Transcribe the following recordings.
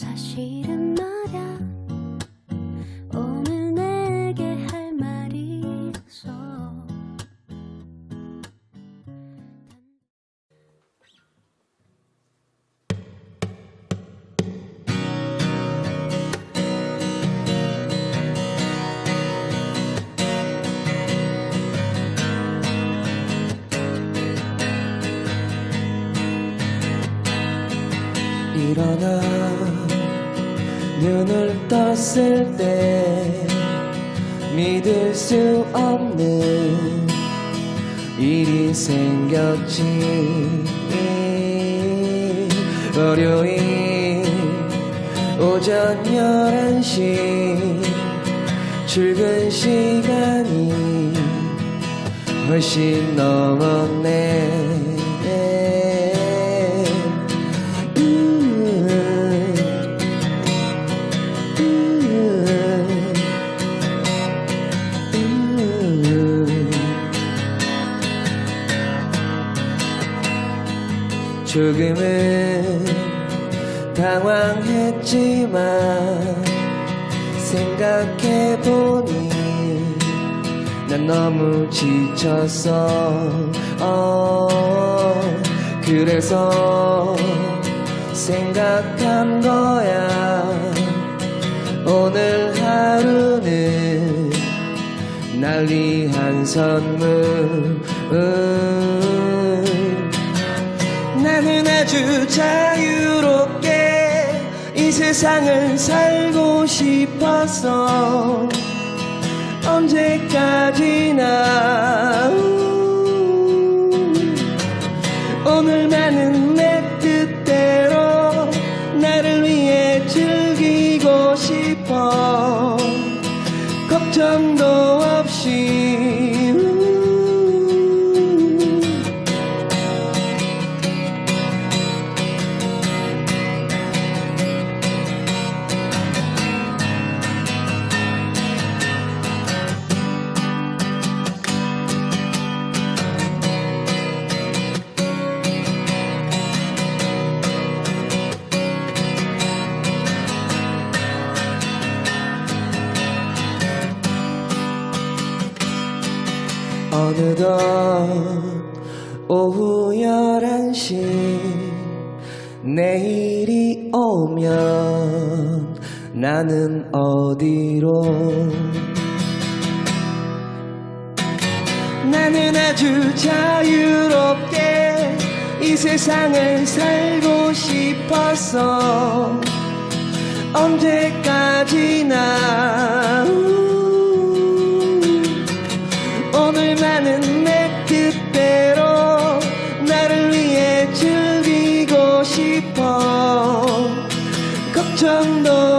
사실은 없는 일이 생겼지. 월요일 오전 11시 출근 시간이 훨씬 넘었네 조금은 당황했지만 생각해보니 난 너무 지쳤어. 어, 그래서 생각한 거야. 오늘 하루는 날 위한 선물. 나는 아주 자유롭게 이 세상을 살고 싶었어 언제까지나. 오늘만은 어느덧 오후 11시 내일이 오면 나는 어디로? 나는 아주 자유롭게 이 세상을 살고 싶었어 언제까지나 즐기고 싶어. 걱정도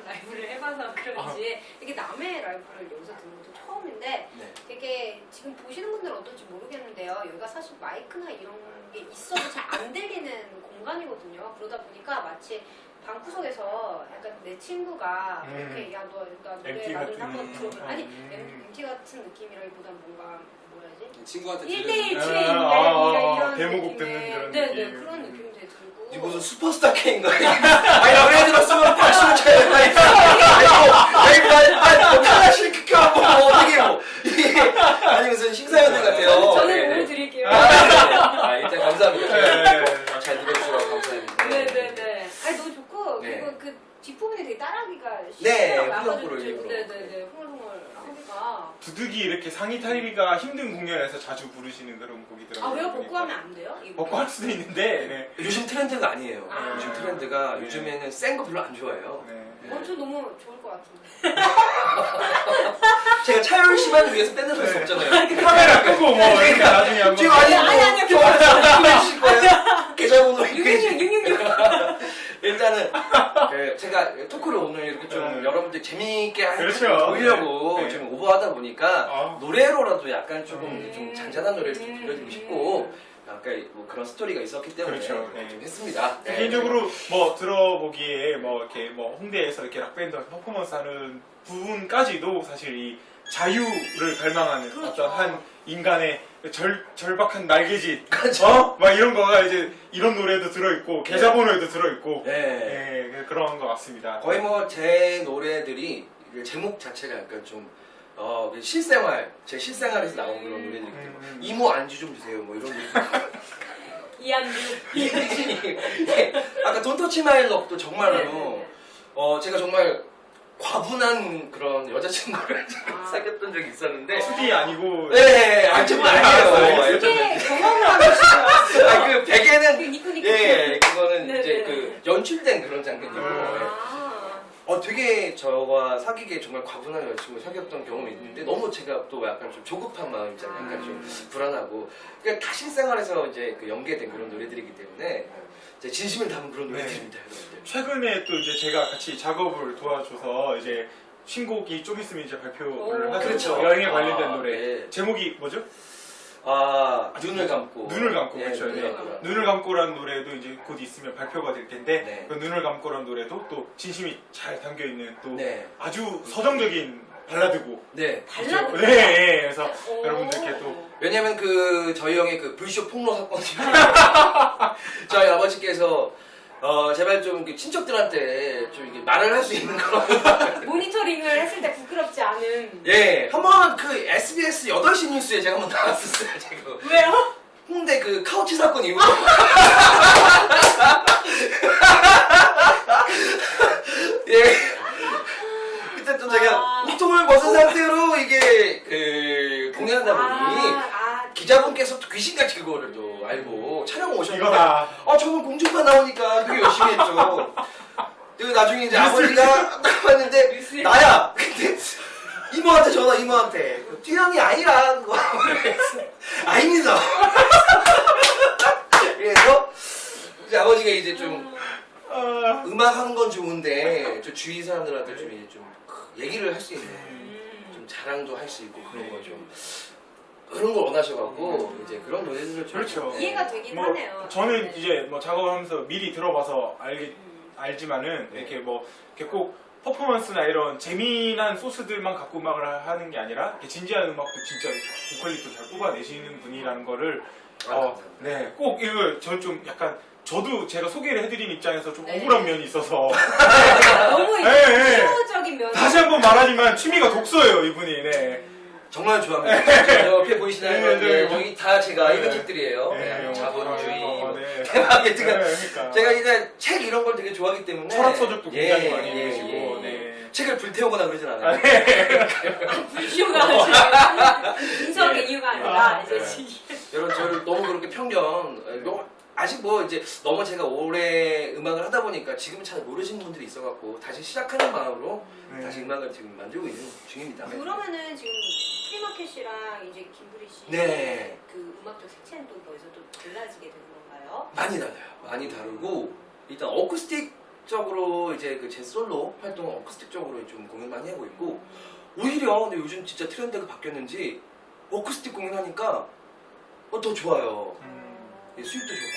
저희끼리만 라이브를 해봐서 그런지 이게 남의 라이브를 여기서 듣는 것도 처음인데 네. 되게 지금 보시는 분들은 어떨지 모르겠는데요. 여기가 사실 마이크나 이런 게 있어도 잘 안 들리는 공간이거든요. 그러다 보니까 마치 방구석에서 약간 내 친구가 음. 이렇게 야너 그러니까 노래 MT 나도 같은, 한번 들어볼 아니 음. MT 같은 느낌이라기보다 뭔가? 친구한테 1대1 아, 트레이닝 아, 아, 이런 데모곡 느낌의- 듣는 그런 네네 느낌. 그런 느낌이 되게 들고 이게 무슨 슈퍼스타 K인가? 아니 노래 들었으면 박수를 쳐야 아니 뭐 아니 뭐 하나씩 켜고 뭐 어떻게 뭐 이게 아니 무슨 심사위원들 같아요 저는 네, 오늘 네. 드릴게요. 아 일단 감사합니다 네. 잘 들어주셔서 감사합니다 네네네. 아니 너무 좋고 네. 그리고 그 뒷부분이 되게 따라하기가 네, 쉽더라고요. 흘렁흘렁 아까 좀- 일부러. 네네네. 두둑이 이렇게 상의 타리가 힘든 공연에서 자주 부르시는 그런 곡이더라고요. 아 왜요? 복구하면 안 돼요? 이거? 복구할 수도 있는데, 네. 요즘 트렌드가 아니에요. 아. 요즘 트렌드가 네. 요즘에는 센 거 별로 안 좋아해요. 네. 어, 저 너무 좋을 것 같은데. 제가 차열 씨만 위해서 밴드 네. 없잖아요. 카메라 끄고 뭐 이렇게 나중에 한번 지금 아니 아니, 아니, 아니, 좋아하실 거예요? 계좌번호 이렇게 666, 666. 일단은 그 제가 토크를 오늘 이렇게 좀 네. 여러분들 재미있게 하- 그렇죠. 보이려고 네. 좀 오버하다 보니까 아. 노래로라도 약간 조금 음. 좀 잔잔한 노래를 좀 들려드리고 싶고 아까 뭐 그런 스토리가 있었기 때문에 그렇죠. 네. 좀 했습니다. 네. 개인적으로 뭐 들어보기에 뭐 이렇게 뭐 홍대에서 이렇게 락밴드 퍼포먼스 하는 부분까지도 사실 이 자유를 갈망하는 그렇죠. 어떤 한 인간의 절, 절박한 날개짓 그렇죠. 어? 막 이런 거가 이제 이런 노래도 들어있고 계좌번호에도 들어있고 네. 예, 그런 것 같습니다. 거의 뭐 제 노래들이 그 제목 자체가 약간 좀 어, 그 실생활, 제 실생활에서 나온 그런 노래들이기 때문에 음. 이모 안주 좀 주세요 뭐 이런 느낌 이한주. 예. 아까 돈터치 마이 럽도 정말로 네, 네, 네. 어 제가 정말 과분한 그런 여자친구를 아. 사귀었던 적이 있었는데 투디 아니고 네, 아니 좀 알았어요, 아니에요. 알았어요. 이게 경험을 하시죠. 아, 그 베개는 그 니코. 예, 그거는 네, 이제 네. 그 연출된 그런 장면이고 예. 아. 어 되게 저와 사귀기에 정말 과분한 여자친구 사귀었던 경험이 있는데 너무 제가 또 약간 좀 조급한 마음이잖아요. 약간 좀 불안하고 그러니까 다 실생활에서 이제 그 연계된 그런 노래들이기 때문에 이제 진심을 담은 그런 네. 노래들입니다, 여러분들. 최근에 또 이제 제가 같이 작업을 도와줘서 이제 신곡이 좀 있으면 이제 발표를 오, 하죠. 그렇죠. 여행에 관련된 아, 노래. 네. 제목이 뭐죠? 아 눈을 감고 눈을 감고 예, 그렇죠. 눈을 네. 감고 눈을 감고라는 노래도 이제 곧 있으면 발표가 될 텐데 네. 그 눈을 감고라는 노래도 또 진심이 잘 담겨 있는 또 네. 아주 서정적인 발라드곡. 네. 발라드. 네, 네. 그래서 오. 여러분들께 또 왜냐면 그 저희 형의 그 불쇼 폭로 사건이 저희 아버지께서 어 제발 좀그 친척들한테 좀 이게 말을 할 수 있는 그런 모니터링을 했을 때 부끄럽지 않은. 예 한 번 그 SBS 8시 뉴스에 제가 한번 나왔었어요 제가 왜요? 홍대 그 카우치 사건 이후로 예 그때 좀 제가 아. 우통을 벗은 상태로 이게 그 공연하다 보니 아, 기자분께서 또 귀신같이 그거를 또 알고 촬영 오셨는데 이거다. 아 저는 공중파 나오니까 되게 열심히 했죠 그리고 나중에 이제 아버지가 딱 봤는데. 나야 근데 이모한테 전화 이모한테 뚜영이 아니라 그거 아닙니다 그래서 이제 아버지가 이제 좀 아, 음악 하는 건 좋은데 저 주위 사람들한테 좀 이제 좀 얘기를 할 수 있는 음. 좀 자랑도 할 수 있고 그런 거 좀 그런 걸 원하셔갖고 이제 그런 노래들을 좀 그렇죠. 이해가 되긴 뭐 하네요. 저는 네. 이제 뭐 작업하면서 미리 들어봐서 음. 알지만은 네. 이렇게 뭐 이렇게 꼭 퍼포먼스나 이런 재미난 소스들만 갖고 음악을 하는 게 아니라 이렇게 진지한 음악도 진짜 보컬리도 잘 뽑아내시는 분이라는 거를 아, 어, 감사합니다. 네, 꼭 이거 전 좀 약간 저도 제가 소개를 해드린 입장에서 좀 네. 억울한 면이 있어서 너무 네, 네. 시호적인 면. 다시 한번 말하지만 취미가 독서예요 이분이. 네. 정말 좋아합니다. 저 옆에 보이시나요? 네, 네, 네, 여기 다 제가 네. 이벤트들이에요. 네, 네, 자본주의, 네. 대박에 뜨가 네, 그러니까. 제가 이제 책 이런 걸 되게 좋아하기 때문에 철학 서적도 굉장히 예, 많이 예, 읽으시고, 예, 예. 네. 책을 불태우거나 그러진 않아요. 아, 네. 이유가 아니라 분석의 네. 이유가 아니라 아, 이제 네. 지- 여러분 저를 너무 그렇게 편견 뭐, 아직 뭐 이제 너무 제가 오래 음악을 하다 보니까 지금 잘 모르시는 분들이 있어갖고 다시 시작하는 마음으로 네. 다시 음악을 지금 만들고 있는 중입니다. 그러면은 지금 프리마켓이랑 이제 김부리 씨 네. 그 음악적 색채는 또 거기서 또 달라지게 되는 건가요? 많이 달라요. 많이 다르고 일단 어쿠스틱적으로 이제 그 제 솔로 활동 어쿠스틱적으로 좀 공연 많이 하고 있고 오히려 근데 요즘 진짜 트렌드가 바뀌었는지 어쿠스틱 공연하니까 어, 더 좋아요. 음. 예, 수입도 좋고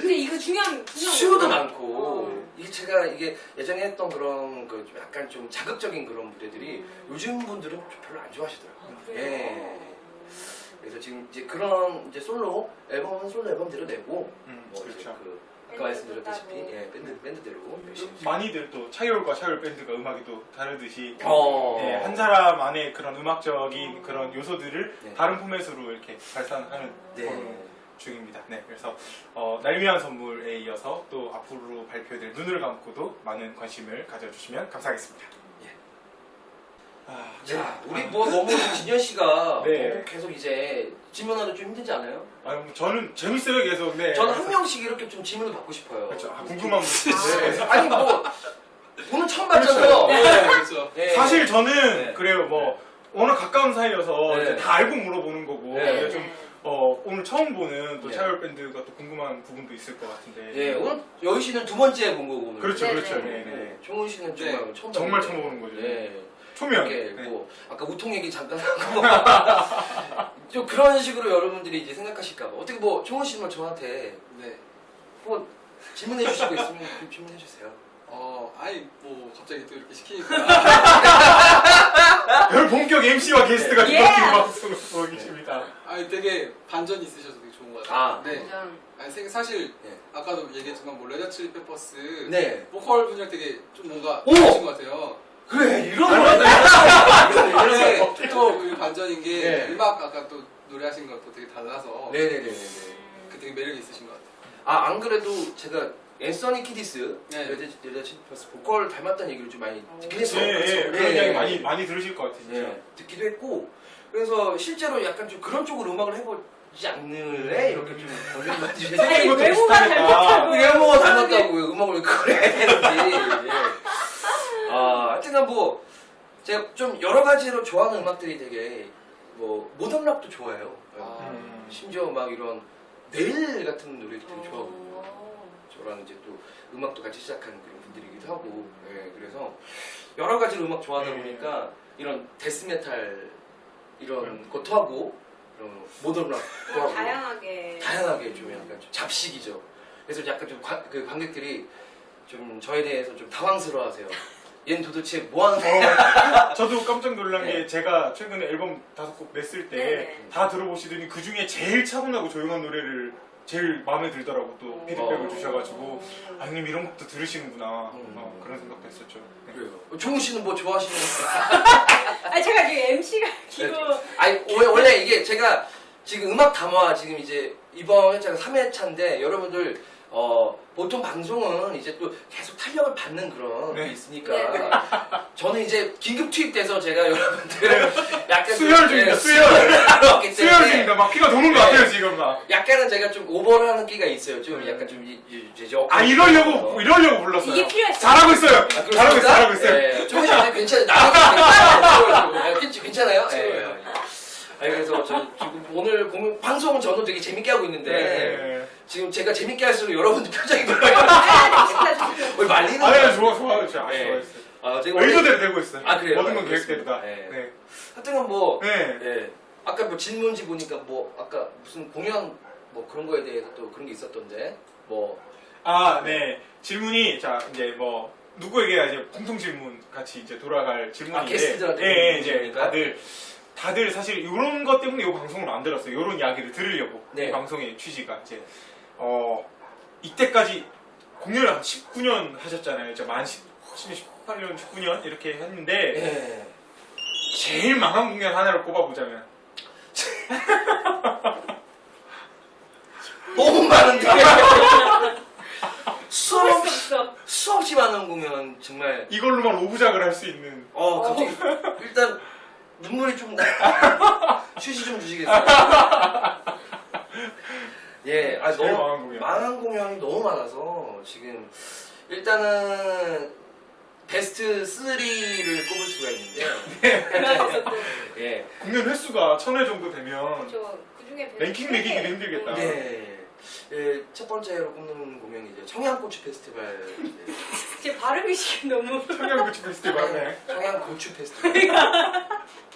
근데 이거 중요한 중요한 수요도? 많고 어. 이게 제가 이게 예전에 했던 그런 그 좀 약간 좀 자극적인 그런 무대들이 음. 요즘 분들은 좀 별로 안 좋아하시더라고요. 아, 그래요? 예. 그래서 지금 이제 그런 이제 솔로 앨범은 솔로 앨범대로 내고 음, 뭐 이제 그렇죠. 그 아까 말씀드렸다시피. 예, 밴드 밴드대로 열심히 많이들 또 차이올과 차이올 밴드가 음악이 또 다르듯이 어. 네, 한 사람 안에 그런 음악적인 그런 요소들을 네. 다른 포맷으로 이렇게 발산하는 네. 그런 중입니다. 네, 그래서 어, 날 위한 선물에 이어서 또 앞으로 발표될 눈을 감고도 많은 관심을 가져주시면 감사하겠습니다. 아, 자, 우리 뭐 너무 진현 씨가 네. 너무 계속 이제 질문하는 좀 힘들지 않아요? 아, 뭐 저는 재밌어요 계속. 네. 저는 한 명씩 이렇게 좀 질문을 받고 싶어요. 그렇죠. 아, 궁금한 분. 네. 네. 아니 뭐 오늘 처음 봤잖아요. 네, 그렇죠. 네. 사실 저는 네. 그래요 뭐 워낙 가까운 사이여서 네. 이제 다 알고 물어보는 거고 네. 근데 좀 어, 오늘 처음 보는 또 네. 차열 밴드가 또 궁금한 부분도 있을 것 같은데. 예, 오늘 여희 씨는 두 번째 본 거고 오늘. 그렇죠, 네, 그렇죠. 네. 네, 네. 네. 종훈 씨는 정말 네. 처음 정말 봤는데. 처음 보는 거죠. 네. 초면. 이렇게 네. 뭐 아까 우통 얘기 잠깐 하고 좀 그런 식으로 여러분들이 이제 생각하실까 봐 어떻게 뭐 종훈 씨는 저한테 네. 뭐 질문해 주실 거 있으면 좀 질문해 주세요. 어, 아니 뭐 갑자기 또 이렇게 시키니까 별 본격 MC와 게스트가 예. 이렇게 방송을 보고 계십니다. 아니 되게 반전이 있으셔서 되게 좋은 것 같아요. 아. 네. 아니 생- 사실 네. 아까도 얘기했지만 뭐 레드칠리 페퍼스 네. 보컬 분이랑 되게 좀 뭔가 오! 다르신 것 같아요. 그래 이런 거. 또그 반전인 게 네. 음악 아까 또 노래하신 것도 되게 달라서 네네네. 그 되게 매력이 있으신 것 같아요. 아 안 그래도 제가 앤서니 키디스 네. 레드 레드 칠리퍼스 보컬 닮았다는 얘기를 좀 많이 듣긴 예, 했어요. 예, 그런 네. 이야기 많이 많이 들으실 것 같아요. 진짜. 네, 듣기도 했고 그래서 실제로 약간 좀 그런 쪽으로 음악을 해보지 않을래 이렇게 좀. 것도 외모가 비슷하니까. 외모가 닮았다고 왜 음악을 왜 되는지. 예. 아, 하여튼간 뭐 제가 좀 여러 가지로 좋아하는 음악들이 되게 뭐 모던 락도 좋아해요. 아. 음. 심지어 막 이런 네일 같은 노래도 되게 좋아하고 어. 저랑 이제 또 음악도 같이 시작한 그런 분들이기도 하고 예, 그래서 여러 가지로 음악 좋아하다 네. 보니까 이런 데스메탈 이런 것도 하고 이런 모던 락도 하고 다양하게 다양하게 좀 약간 좀 잡식이죠. 그래서 약간 좀그 관객들이 좀 저에 대해서 좀 당황스러워하세요. 얘는 도대체 뭐 하는 어, 저도 깜짝 놀란 네. 게 제가 최근에 앨범 다섯 곡 냈을 때 네네. 다 들어보시더니 그 중에 제일 차분하고 조용한 노래를 제일 마음에 들더라고 또 피드백을 어. 주셔가지고 아 형님 이런 곡도 들으시는구나 음. 어, 그런 생각도 했었죠. 네. 그래요. 종우 씨는 뭐 좋아하시는? 아니 제가 지금 MC가 기고 아니 원- 원래 이게 제가 지금 음악 담화 지금 이제 이번 회차가 3회차인데 여러분들 어 보통 방송은 이제 또 계속 탄력을 받는 그런 네. 게 있으니까 네, 네. 저는 이제 긴급 투입돼서 제가 여러분들 약간 수혈 중입니다, 예, 수혈. 수혈 때문에 중입니다. 막 피가 도는 것 네. 같아요 지금 막. 약간은 제가 좀 오버를 하는 끼가 있어요. 좀 약간 좀 이- 이- 이제 저- 아 이러려고 이러려고 불렀어요. 이게 필요했어요. 잘하고 있어요. 아, 잘하고 그렇습니까? 있어, 잘하고 있어요. 예, 조금 씩 괜찮아요. 나는 괜찮아요. 괜찮아요? 예. 아니, 그래서 저 지금 오늘 공연, 방송은 저도 되게 재밌게 하고 있는데 네. 지금 제가 재밌게 할수록 여러분들 표정이 거의 말리는 아, 거예요. 네, 좋아, 좋아, 좋아. 네. 좋아했어요. 아, 제가 원래- 의도대로 되고 있어요. 아, 그래요? 모든 건 알겠습니다. 계획대로 다. 네. 네. 하여튼 뭐 네. 예. 아까 뭐 질문지 보니까 뭐 아까 무슨 공연 뭐 그런 거에 대해서 또 그런 게 있었던데 뭐 아, 네. 질문이 자 이제 뭐 누구에게 이제 공통 질문 같이 이제 돌아갈 질문인데, 아, 게스트들한테 예, 예, 이제? 다들 다들 사실 이런 것 때문에 이 방송을 만들었어요. 이런 이야기를 들으려고 네. 이 방송의 취지가 이제 어 이때까지 공연을 한 19년 하셨잖아요. 이제 만 10, 18년, 19년 이렇게 했는데 예. 제일 망한 공연 하나를 꼽아보자면 너무 많은데 수업 수업 수 없어. 수없이 많은 공연 정말 이걸로만 오부작을 할 수 있는 어 갑자기 일단 눈물이 좀 나. 휴지 좀 주시겠어요? 예, 아 제일 너무 망한 공연. 망한 공연이 너무 많아서 지금 일단은 베스트 3를 꼽을 수가 있는데 예, 공연 횟수가 천 회 정도 되면 저그 중에 랭킹 매기기도 힘들겠다. 네. 예, 첫 번째로 꼽는 공연이 이제 청양고추 페스티벌 제 발음이 너무 청양고추 페스티벌. 네. 청양 고추 페스티벌 그럼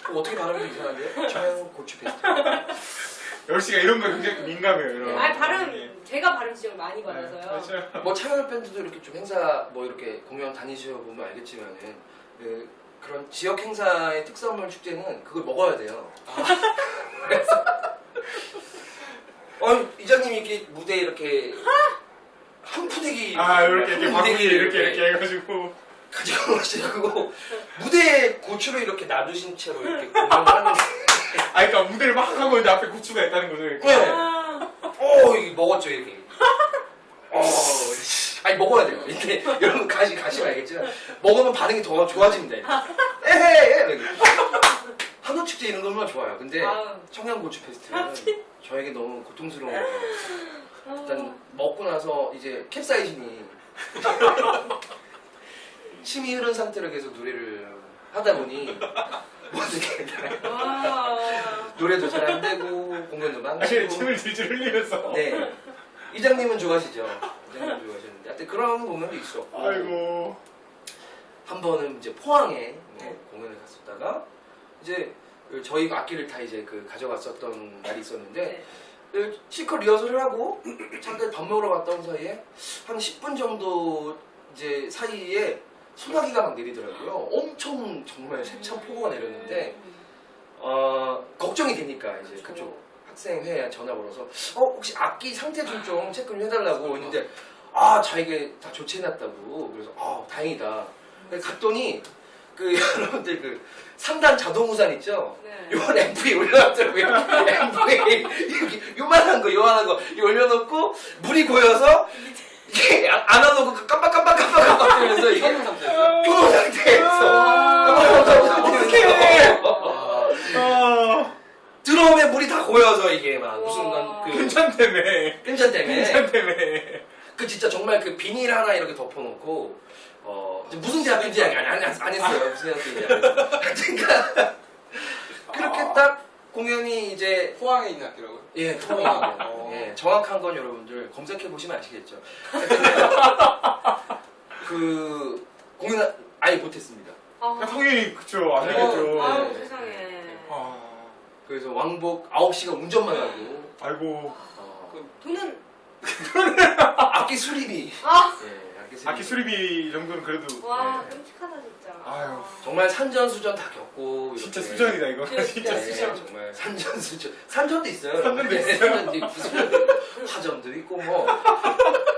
어떻게 발음이 이상한데요? 청양 고추 페스티벌 열씨가 이런 거 굉장히 민감해요. 이런. 아니 예. 발음 제가 발음 지적을 많이 네, 받아서요. 맞아요. 뭐 차별 밴드도 이렇게 좀 행사 뭐 이렇게 공연 다니셔 보면 알겠지만은 그 그런 지역 행사의 특산물 축제는 그걸 먹어야 돼요. 그래서 어 이장님이 이렇게 무대 이렇게 한 푸대기 아 이렇게 이렇게 무대기 이렇게 이렇게 해가지고 가지고 오시고 무대에 고추를 이렇게 놔두신 채로 이렇게 공연하는 아 그러니까 무대를 막 하고 있는데 앞에 고추가 있다는 거죠. 이렇게. 네. 아, 어 이게 먹었죠 이렇게. 어 씨. 아니 먹어야 돼요. 이게 여러분 가시 가시면 알겠지만 먹으면 반응이 더 좋아집니다. 에헤 이렇게. 한우 축제 이런 거면 좋아요. 근데 아우. 청양고추 페스티벌은 저에게 너무 고통스러운 거예요. 일단 먹고 나서 이제 캡사이신이 침이 흐른 상태로 계속 노래를 하다 보니 모든 게 다- 와. 노래도 잘 안 되고 공연도 아니 망치고 침을 질질 흘리면서. 네 이장님은 좋아하시죠? 이장님 좋아하셨는데 하여튼 그런 공연도 있었고 아이고. 한 번은 이제 포항에 네, 공연을 갔었다가 이제 그 저희 악기를 다 이제 그 가져갔었던 날이 있었는데 네. 그 실컷 리허설을 하고 잠깐 밥 먹으러 갔다 온 사이에 한 10분 정도 이제 사이에 소나기가 막 내리더라고요. 엄청 정말 세찬 폭우가 내렸는데 어, 걱정이 되니까 이제 그쪽 학생회 전화 걸어서 어 혹시 악기 상태 좀 좀 체크를 해달라고 했는데 아 자기가 다 조치해놨다고. 그래서 아 다행이다. 그래서 갔더니 그 여러분들 그 3단 자동 우산 있죠? 네. 요번 앰프에 올려놨더라고요. 앰프에 이렇게 요만한 거, 요만한 거 이거 올려놓고 물이 고여서 이게 안- 안 하놓고 깜빡깜빡 깜빡깜빡 되면서 이게 켜놓은 상태에서 켜놓은 상태에서 어떡해. 어, 아, 들어오면 물이 다 고여서 이게 막 무슨 와. 그 괜찮다며. 끈전 때문에 괜찮다며. 그 진짜 정말 그 비닐 하나 이렇게 덮어놓고 어 이제 무슨 대학교인지 안, 안, 안, 안 했어요 무슨 했어요 그러니까 그렇게 딱 공연이 이제 포항에 있는 학교라고요? 예, 어. 통이에요. 예, 정확한 건 여러분들 검색해 보시면 아시겠죠. 그 공연 아예 못했습니다. 아. 당연히 그쵸 안 네. 되겠죠. 아유 네. 세상에. 아, 그래서 왕복 9시간 운전만 하고 아이고 어, 돈은 악기 수리비. 아. 예, 악기 수리비. 악기 수리비 정도는 그래도 와 네. 끔찍하다 진짜. 아유. 정말 산전수전 다 겪고 이렇게. 진짜 수전이다 이거. 네, 진짜 네, 수전. 정말 산전수전. 산전도 있어요. 산전도 네, 있어요? 산전도 있고 수전도 있고, 화전도 있고 뭐.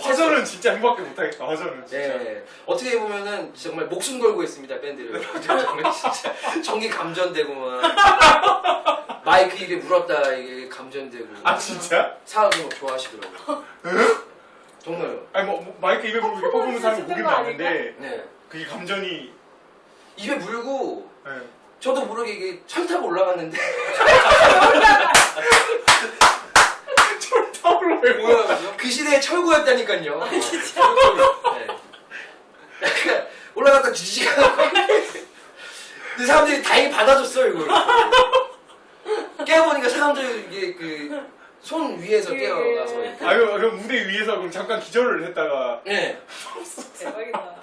화전은 진짜 행복하게 못하겠다. 화전은 진짜. 네. 어떻게 보면은 정말 목숨 걸고 했습니다 밴드를 정말 진짜 전기 감전되고 막 마이크 이게 물었다 이게 감전되고 아 진짜? 사람들 좋아하시더라고요 정말요 아니 뭐, 뭐 마이크 입에 물고 이렇게 퍼부는 사람이 보긴 거 봤는데 네 그게 감전이 입에 물고 네. 저도 모르게 이게 철 타고 올라갔는데 철 타올라요. 뭐야? 그 시대에 철구였다니까요 아, 네. 약간 올라갔다 지지가 근데 사람들이 다행히 받아줬어요 이걸 깨어보니까 사람들이 이게 그 손 위에서 깨어나서 이렇게. 아유 그럼 무대 위에서 그럼 잠깐 기절을 했다가 네 대박이다.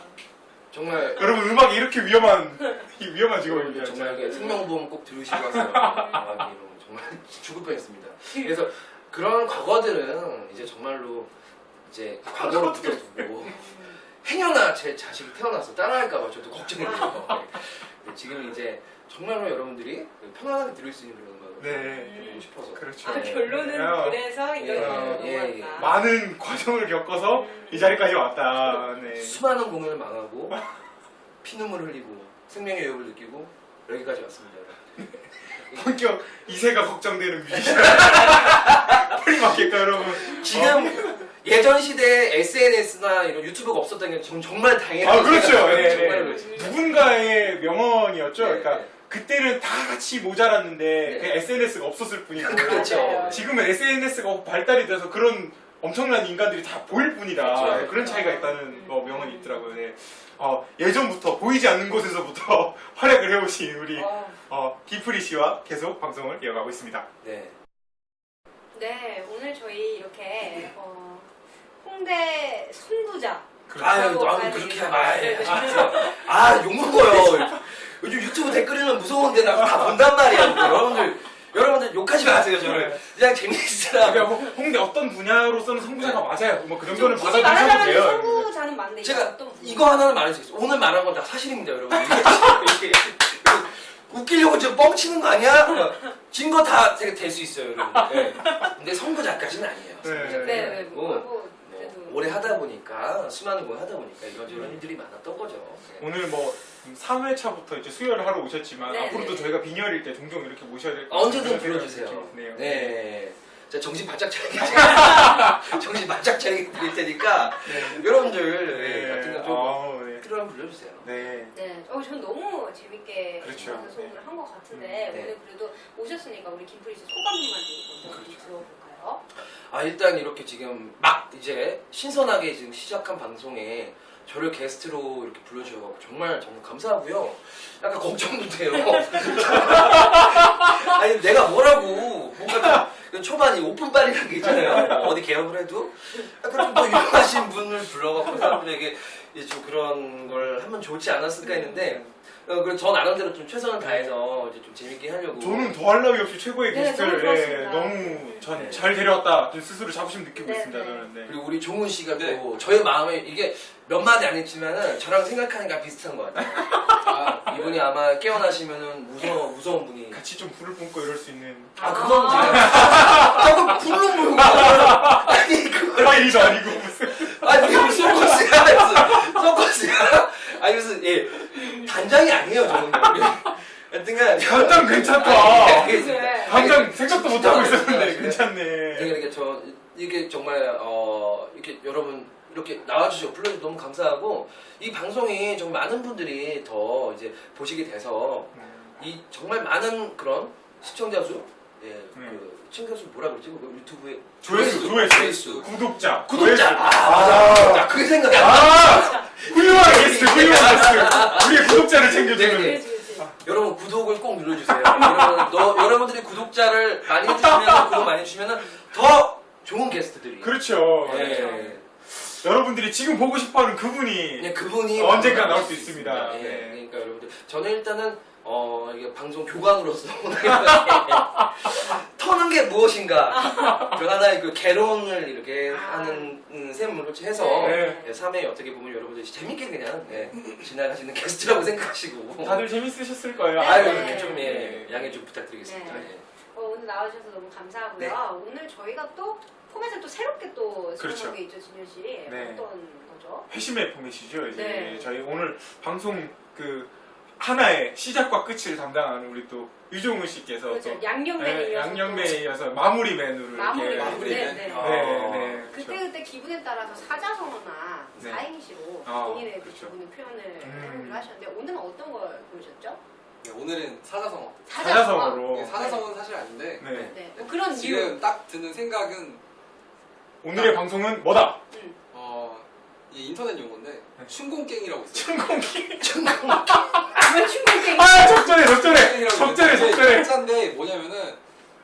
정말 여러분 음악이 이렇게 위험한 이 위험한 직업입니다. 정말 이게 생명보험 꼭 들으시고 하세요. 아, 이런 정말 죽을 뻔했습니다. 그래서 그런 과거들은 이제 정말로 이제 과거로 붙여두고 행여나 제 자식이 태어나서 따라할까봐 저도 걱정이 돼요. 네, 지금 이제 정말로 여러분들이 편안하게 들을 수 있는 그런 네. 해보고 싶어서. 그렇죠. 아 결론은 야. 그래서 이런 예, 거 예, 예. 넘어갔다. 많은 과정을 겪어서 이 자리까지 왔다. 네. 수많은 공연을 망하고 피눈물 흘리고 생명의 위협을 느끼고 여기까지 왔습니다. 여러분. 본격 이세가 걱정되는 뮤지션. 프리마켓가 여러분. 지금 예전 시대에 SNS나 이런 유튜브가 없었던 게전 정말 당연한 아 그렇죠. 예, 예. 정말로 누군가의 명언이었죠. 네, 그러니까 네. 그때는 다 같이 모자랐는데 네. 그냥 SNS가 없었을 뿐이고 그렇죠. 지금은 SNS가 발달이 돼서 그런 엄청난 인간들이 다 보일 뿐이다. 그렇죠. 그런 차이가 있다는 뭐 명언이 있더라고요. 네. 어, 예전부터 보이지 않는 곳에서부터 활약을 해오신 우리 어, 어, 기프리 씨와 계속 방송을 이어가고 있습니다. 네. 네 오늘 저희 이렇게 어, 홍대 선두자. 아유, 라고 나는 봐야 그렇게. 말. 네, 네. 아, 욕먹어요. 요즘 유튜브 댓글 읽으면 무서운데 나 다 본단 말이야. 여러분들, 여러분들 욕하지 마세요, 저를. 그냥 재밌으라. 그러니까 홍- 홍대 어떤 분야로서는 선구자가 맞아요. 뭐 그 정도는 굳이 받아들이셔도 말하자면 돼요. 선구자는 맞네. 제가 어떤 분이. 이거 하나는 말할 수 있어요. 오늘 말한 건 다 사실입니다, 여러분. 이게, 이게, 웃기려고 지금 뻥치는 거 아니야? 증거 다 될 수 있어요, 여러분. 네. 근데 선구자까지는 아니에요. 네. 네, 네. 뭐, 뭐, 뭐. 오래 하다 보니까 수많은 걸 하다 보니까 이런저런 일들이 많았던 거죠. 네. 오늘 뭐 3회차부터 이제 수혈을 하러 오셨지만 네, 앞으로도 네. 저희가 빈혈일 때 종종 이렇게 모셔야 될것 아, 언제든 같아요. 불러주세요. 느낌이 드네요. 네. 제가 정신 바짝 차리게 정신 바짝 차리게 드릴 테니까 네. 여러분들 네, 같은 거좀 어, 네. 필요하면 불러주세요. 네. 네, 어, 전 너무 재밌게 그렇죠. 하는 소문을 한것 같은데 네. 오늘 그래도 오셨으니까 우리 김프리 씨 소감만 먼저 좀 그렇죠. 들어볼까요? 아 일단 이렇게 지금 막 이제 신선하게 지금 시작한 방송에 저를 게스트로 이렇게 불러주셔서 정말 정말 감사하고요. 약간 걱정도 돼요. 아니 내가 뭐라고 뭔가 좀 초반 이 오픈빨이라는 게 있잖아요. 어디 개업을 해도 약간 좀더 유명하신 분을 불러갖고 사람들에게 이제 좀 그런 걸 하면 좋지 않았을까 했는데 어, 그래서 저 나름대로 좀 최선을 다해서 이제 좀 재밌게 하려고. 저는 더할 나위 없이 최고의 네, 게스트를 너무 예, 좋았습니다. 너무 전 네. 잘 데려왔다. 좀 스스로 자부심 느끼고 네, 있습니다. 네. 저는. 네. 그리고 우리 종훈 씨가 네. 또 저의 마음에 이게 몇 마디 안 했지만은 저랑 생각하는 게 비슷한 것 같아요. 아, 이분이 아마 깨어나시면은 무서워 무서운 분이. 같이 좀 불을 뿜고 이럴 수 있는. 아 그건 제가 자꾸 불로 물고 아니 그걸 아 일도 아니고 무슨. 아니 무슨 서커스야 서커스야 예 단장이 아니에요 저는 하여튼간 당장 괜찮다. 네. 당장 생각도 못 하고 있었는데 네. 괜찮네. 그러니까 저 이게 정말 어 이렇게 여러분 이렇게 나와주셔서 불러주셔서 너무 감사하고 이 방송이 정말 많은 분들이 더 이제 보시게 돼서 이 정말 많은 그런 시청자 수, 예, 그 수 뭐라 그러지? 그 유튜브에 조회수, 조회수, 조회수. 구독자, 구독자. 조회수. 아, 맞아. 자, 그게 생각이 안 나. 아, 훌륭한 게스트, 훌륭한 게스트. 우리의 구독자를 챙겨주는. 네, 네. 그렇지, 그렇지. 여러분 구독을 꼭 눌러주세요. 여러분, 너, 여러분들이 구독자를 많이 해주시면 구독 많이 해주시면 더 좋은 게스트들이. 그렇죠. 예. 여러분들이 지금 보고 싶어하는 그분이 그냥 그분이 언젠가 나올 수 있습니다. 예, 네. 그러니까 여러분들 저는 일단은 어 이게 방송 교관으로서 터는 게 무엇인가 그 하나의 그 개론을 이렇게 아. 하는 음, 셈으로 해서 네. 예, 3회 어떻게 보면 여러분들이 재밌게 그냥 예, 지나가시는 게스트라고 생각하시고 다들 재밌으셨을 거예요. 네, 아유 네. 이렇게 좀 예, 네. 양해 좀 부탁드리겠습니다. 네. 예. 어, 오늘 나와주셔서 너무 감사하고요. 네. 오늘 저희가 또 포맷을 또 새롭게 또 그렇죠. 진행한 게 있죠, 진현 씨. 네. 어떤 거죠? 회심의 포맷이죠. 이제 네. 저희 오늘 방송 그 하나의 시작과 끝을 담당하는 우리 또 유종훈 씨께서 그렇죠. 또 양념맨에 네, 이어서 양념맨에 또 이어서 마무리맨으로 마무리 이렇게 마무리맨. 네, 네. 아. 네, 네. 그때 그렇죠. 그때 기분에 따라서 사자성어나 네. 사행시로 아, 본인의 그 그렇죠. 기분을 표현을 음. 하셨는데 오늘은 어떤 걸 보여줬죠? 네, 오늘은 사자성어. 사자성어로 네, 사자성어는 사실 아닌데 네. 네. 뭐 그런 이유. 지금 딱 드는 생각은 오늘의 방송은 뭐다? 음. 어, 이 인터넷 용어인데 네. 춘공깽이라고 있어요. 춘공기. 왜 충격적인? 아 적절해 적절해 깽이라고 적절해 적절해. 한자인데 뭐냐면은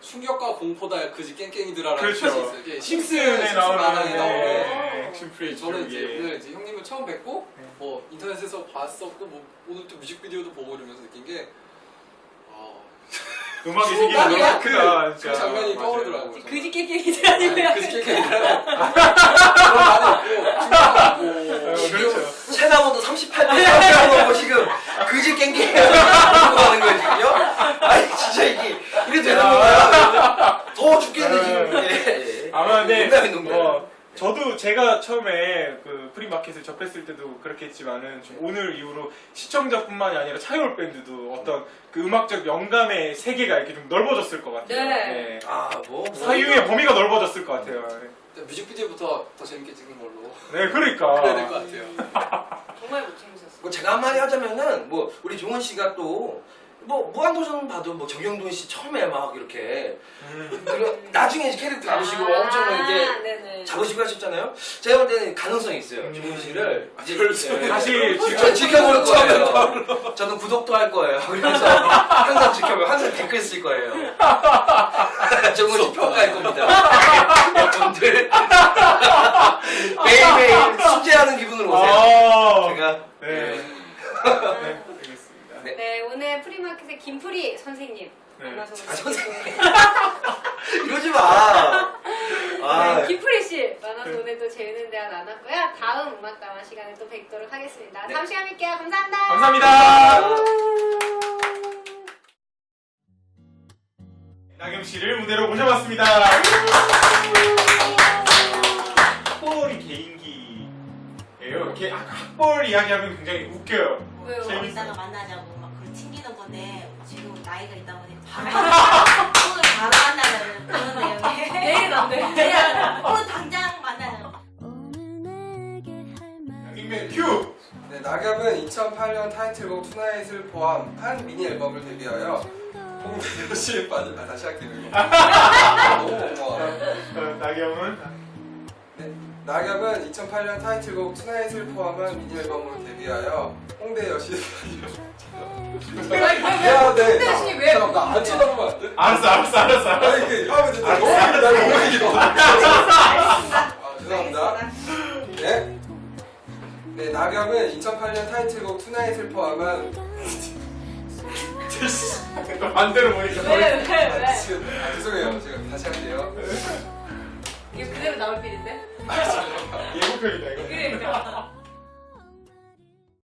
충격과 공포다 그지 깽깽이들아라는 그렇죠. 뜻이 있어요. 이게 심슨에 심슨 나오는 만화에 나오는 네, 액션 프레이즈 저는 이제. 오늘 이제 형님을 처음 뵙고 네. 뭐 인터넷에서 봤었고 뭐 오늘 또 뮤직비디오도 보고 이러면서 느낀 게 어, 음악의 세계가 너무 순간이야? 크다 그. 장면이. 떠오르더라고요. 그지 깨끼이들 아니고요. 그지 깽깽이들아 그런 말이 있고 충격하고 어, 그렇죠. 체감온도 38도 30도 지금 그지 깽깽이라고 하는 거예요 지금요? 아니 진짜 이게 이게 되는 건가요? 더 죽겠네 지금. 예, 예. 아마 네. 농담이 농담. 어, 저도 제가 처음에 그 프리마켓을 접했을 때도 그렇게 했지만은 지금 오늘 이후로 시청자뿐만이 아니라 차이올 밴드도 어떤 그 음악적 영감의 세계가 이렇게 좀 넓어졌을 것 같아요. 네. 아 뭐. 뭐. 사유의 범위가 넓어졌을 것 같아요. 일단 뮤직비디오부터 더 재밌게 찍는 걸로 네, 그러니까. 그래야 될것 같아요. 정말 못 재밌었어. 뭐 제가 한마디 하자면은 뭐 우리 종원 씨가 또 뭐 무한도전 봐도 뭐 정영돈 씨 처음에 막 이렇게 음. 그리고 나중에 이제 캐릭터 잡으시고 엄청 이제 아, 네네. 잡으시고 하셨잖아요. 제가 볼 때는 가능성이 있어요. 음. 종원 씨를 이제 벌써. 예. 사실 저 지금 지켜볼 거예요. 저는 구독도 할 거예요. 그래서 항상 지켜보, 항상 댓글 쓸 거예요. 정말 씨 평가할 겁니다. 여러분들 매일매일 숙제하는 기분으로 오세요. 아, 제가 네. 네, 알겠습니다. 네. 네, 오늘 프리마켓의 김프리 선생님 네. 만나서 아, 선생님. 또- 이러지 마. 아, 네, 김프리 씨 만나서 네. 오늘 또 재밌는 대화 나눴고요. 다음 시간에 또 뵙도록 하겠습니다. 네. 다음 시간에 뵐게요. 감사합니다. 감사합니다. 나겸 씨를 무대로 모셔봤습니다. 학벌이 개인기예요. 이렇게 학- 학벌 이야기하면 굉장히 웃겨요. 왜요? 재밌- 이따가 만나자고 막 그걸 튕기는 건데 지금 나이가 있다 보니까 바로 만나는 그런 내용이. 내일은 안 돼. 오늘 당장 만나는. 오늘 할 말. 빅맨 큐! 네, 낙엽은 2008년 타이틀곡 투나잇을 포함한 미니 앨범을 데뷔하여 홍대 도시에 빠진 아 다시 할게요 이거 너무 어, 나경은 낙엽은 2008년 타이틀곡 투나잇을 포함한 미니 앨범으로 데뷔하여 홍대 여신에 미안한데 홍대 여신이 왜- 잠깐 나안 쳐다보면 안 돼? 알았어 알았어 알았어 알았어 아니 이게 하면 진짜 너무 나 너무 길어 아 죄송합니다 네? 네 낙엽은 2008년 타이틀곡 투나잇을 포함한 또 반대로 보니까 왜, 왜, 더 아, 왜? 지금, 아 죄송해요 제가 다시 할게요 이거 그대로 나올 필인데? 예고편이다 이거 그러니까.